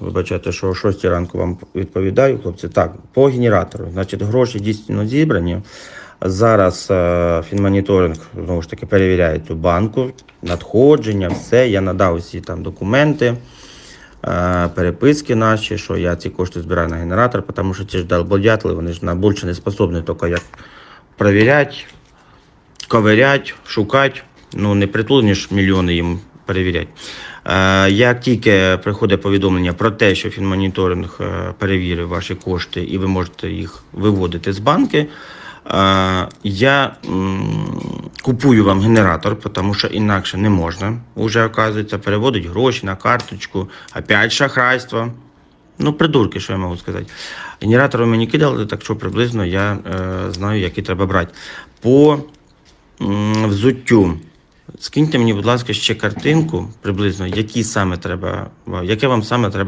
Вибачайте, що о 6 ранку вам відповідаю, хлопці. Так, по генератору. Значить, гроші дійсно зібрані. Зараз е, фінмоніторинг знову ж таки перевіряє цю банку, надходження, все. Я надав усі там документи, е, переписки наші, що я ці кошти збираю на генератор, тому що ці ж долбодятли, вони ж на більше не способні тільки як перевіряти, ковирять, шукати. Ну, не притулені ж мільйони їм перевіряти. Е, як тільки приходить повідомлення про те, що фінмоніторинг е, перевірив ваші кошти і ви можете їх виводити з банки, е, я купую вам генератор, тому що інакше не можна. Уже, оказується, переводить гроші на карточку, опять шахрайство. Ну, придурки, що я можу сказати. Генератор ви мені кидали, так що приблизно я знаю, який треба брати. По взуттю. Скиньте мені, будь ласка, ще картинку приблизно, які саме треба, яке вам саме треба.